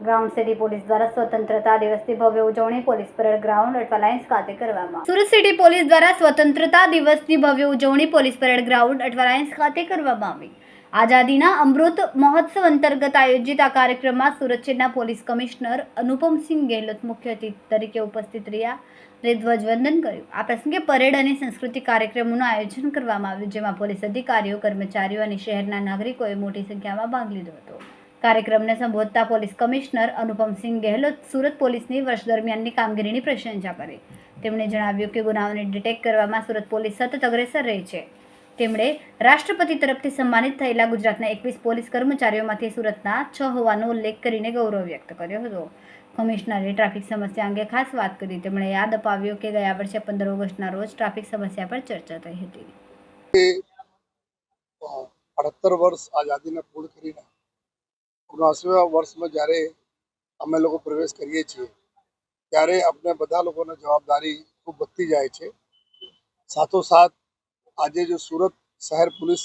Ground city police દ્વારા સ્વતંત્રતા દિવસની ભવ્ય ઉજવણી police parade ground Athwa lines ખાતે કરવામાં. સુરત સિટી પોલીસ દ્વારા સ્વતંત્રતા દિવસની ભવ્ય ઉજવણી police parade ground Athwa lines ખાતે કરવામાં આવી આઝાદીના અમૃત મહોત્સવ અંતર્ગત આયોજિત આ કાર્યક્રમમાં સુરત શહેરના પોલીસ કમિશનર અનુપમસિંહ ગેહલોત મુખ્ય અતિથિ તરીકે ઉપસ્થિત રહ્યા. અને ધ્વજવંદન કર્યું. આ પ્રસંગે પરેડ અને સંસ્કૃતિક કાર્યક્રમોનું આયોજન કરવામાં આવ્યું, જેમાં પોલીસ અધિકારીઓ, કર્મચારીઓ અને શહેરના નાગરિકોએ મોટી સંખ્યામાં ભાગ લીધો હતો. કાર્યક્રમને સંબોધતા પોલીસ કમિશનર અનુપમસિંહ ગેહલોત સુરત પોલીસની વર્ષ દરમિયાનની કામગીરીની પ્રશંસા કરી. તેમણે જણાવ્યું કે ગુનાઓને ડિટેક્ટ કરવામાં સુરત પોલીસ સતત અગ્રેસર રહી છે. તેમણે રાષ્ટ્રપતિ તરફથી સન્માનિત થયેલા ગુજરાતના એકવીસ પોલીસ કર્મચારીઓમાંથી સુરતના છ હોવાનો ઉલ્લેખ કરીને ગૌરવ વ્યક્ત કર્યો હતો. કમિશનરે ટ્રાફિક સમસ્યા અંગે ખાસ વાત કરી. તેમણે યાદ અપાવ્યો કે ગયા વર્ષે પંદર ઓગસ્ટના રોજ ટ્રાફિક સમસ્યા પર ચર્ચા થઈ હતી. અડતર વર્ષ આઝાદીને પૂર્ણ કરીને ઓગણસીમાં વર્ષમાં જ્યારે અમે લોકો પ્રવેશ કરીએ છીએ, ત્યારે આપણે બધા લોકોને જવાબદારી ખૂબ વધતી જાય છે. સાથોસાથ આજે જો સુરત શહેર પોલીસ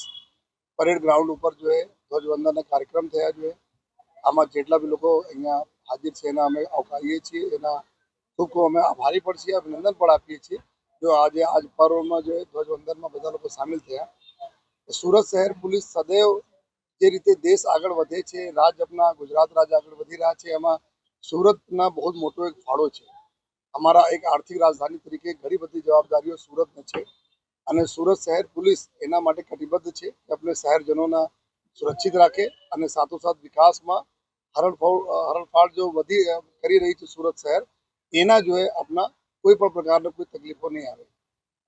પરેડ ગ્રાઉન્ડ ઉપર જો એ ધ્વજવંદનના કાર્યક્રમ થયા જોઈએ આમાં જેટલા બી લોકો અહીંયા હાજર છે એના અમે આવકારીએ છીએ. એના ખૂબ અમે આભારી પણ છીએ, અભિનંદન પણ આપીએ છીએ. જો આજે આજ પર્વમાં જો ધ્વજવંદનમાં બધા લોકો સામેલ થયા સુરત શહેર પોલીસ સદૈવ જે રીતે દેશ આગળ વધે છે રાજ્યના ગુજરાત રાજ્ય આગળ વધી રહ્યા છે, એમાં સુરતના બહુ મોટો એક ફાળો છે. અમારા એક આર્થિક રાજધાની તરીકે ઘણી બધી જવાબદારીઓ સુરતને છે. અને સુરત શહેર પોલીસ એના માટે કટિબદ્ધ છે કે આપણે શહેરજનોના સુરક્ષિત રાખે અને સાથોસાથ વિકાસમાં હરણફાળ હરણફાળ જો વધી કરી રહી છે સુરત શહેર, એના જોએ આપણા કોઈ પણ પ્રકારની કોઈ તકલીફો નહીં આવે.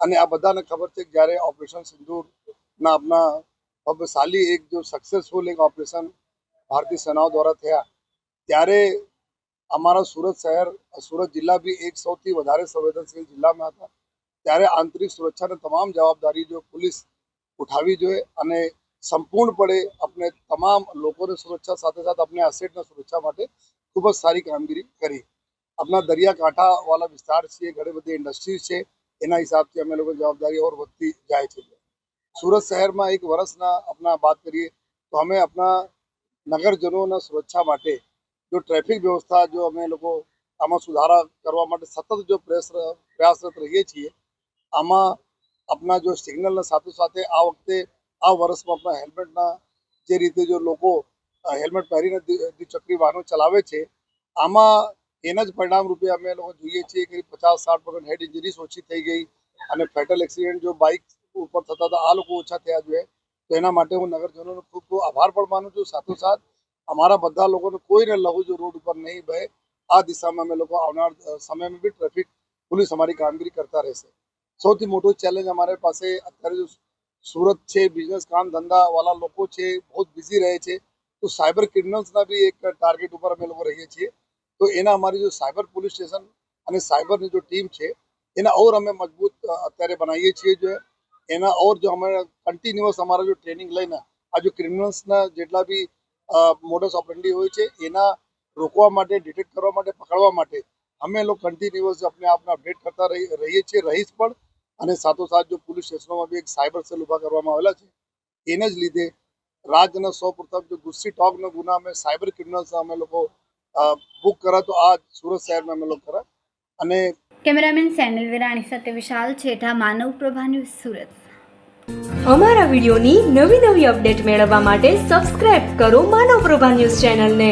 અને આ બધાને ખબર છે કે જ્યારે ઓપરેશન સિંદૂરના આપણા ભવ્યશાલી એક જો સક્સેસફુલ એક ઓપરેશન ભારતીય સેનાઓ દ્વારા થયા, ત્યારે અમારા સુરત શહેર, સુરત જિલ્લા બી એક સૌથી વધારે સંવેદનશીલ જિલ્લામાં હતા. ત્યારે આંતરિક સુરક્ષાની તમામ જવાબદારી જો પોલીસ ઉઠાવી જોઈએ અને સંપૂર્ણપણે આપણે તમામ લોકોની સુરક્ષા સાથે સાથે આપણે અસેટના સુરક્ષા માટે ખૂબ જ સારી કામગીરી કરી. આપણા દરિયાકાંઠાવાળા વિસ્તાર છે, ઘણી બધી ઇન્ડસ્ટ્રીઝ છે, એના હિસાબથી અમે લોકો જવાબદારી ઓર વધતી જાય છે. સુરત શહેરમાં એક વર્ષના આપણા વાત કરીએ તો અમે આપણા નગરજનોના સુરક્ષા માટે જો ટ્રાફિક વ્યવસ્થા જો અમે લોકો આમાં સુધારા કરવા માટે સતત જો પ્રયાસ પ્રયાસરત રહીએ છીએ આમાં આપણા જો સિગ્નલના સાથે સાથે આ વખતે આ વર્ષમાં આપણા હેલ્મેટના જે રીતે જો લોકો હેલ્મેટ પહેરીને દ્વિ- દ્વિચક્રી વાહનો ચલાવે છે, આમાં એના જ પરિણામ રૂપે અમે લોકો જોઈએ છીએ કે પચાસ સાઠ પર્સન્ટ હેડ ઇન્જરીસ ઓછી થઈ ગઈ અને ફેટલ એક્સિડન્ટ જો બાઇક ઉપર થતા હતા આ લોકો ઓછા થયા જોઈએ. તો એના માટે હું નગરજનોનો ખૂબ ખૂબ આભાર પણ માનું છું. સાથોસાથ અમારા બધા લોકોને કોઈને લઘુ જો રોડ ઉપર નહીં બે આ દિશામાં અમે લોકો આવનાર સમયમાં બી ટ્રાફિક પોલીસ અમારી કામગીરી કરતા રહેશે. સૌથી મોટો ચેલેન્જ અમારી પાસે અત્યારે જો સુરત છે બિઝનેસ કામ ધંધા વાળા લોકો છે, બહુ બિઝી રહે છે. તો સાયબર ક્રિમિનલ્સના બી એક ટાર્ગેટ ઉપર અમે લોકો રહીએ છીએ. તો એના અમારી જો સાયબર પોલીસ સ્ટેશન અને સાયબરની જો ટીમ છે, એના ઓર અમે મજબૂત અત્યારે બનાવીએ છીએ જો એના ઓર જો અમે કન્ટિન્યુઅસ અમારા જો ટ્રેનિંગ લઈને આ જો ક્રિમિનલ્સના જેટલા બી મોડસ ઓપરેન્ડી હોય છે, એના રોકવા માટે ડિટેક્ટ કરવા માટે, પકડવા માટે અમે લોકો કન્ટિન્યુઅસ આપણે આપણે અપડેટ કરતા રહી રહીએ છીએ રહીશ પણ. અને સાથોસાથ જો પોલીસ સ્ટેશનોમાં બી એક સાયબર સેલ ઊભા કરવામાં આવેલા છે એને જ લીધે રાજ્યના સૌ પ્રથમ જો ગુસ્સી ટોકનો ગુના અમે સાયબર ક્રિમિનલ્સ અમે લોકો બુક કરા તો આ સુરત શહેરમાં અમે લોકો કરા અને કેમેરામેન સેનલ વિરાણી સાથે વિશાલ છેઠા માનવ પ્રભા ન્યૂઝ સુરત. અમારા વિડીયોની નવી નવી અપડેટ મેળવવા માટે સબસ્ક્રાઇબ કરો માનવ પ્રભા ન્યૂઝ ચેનલને.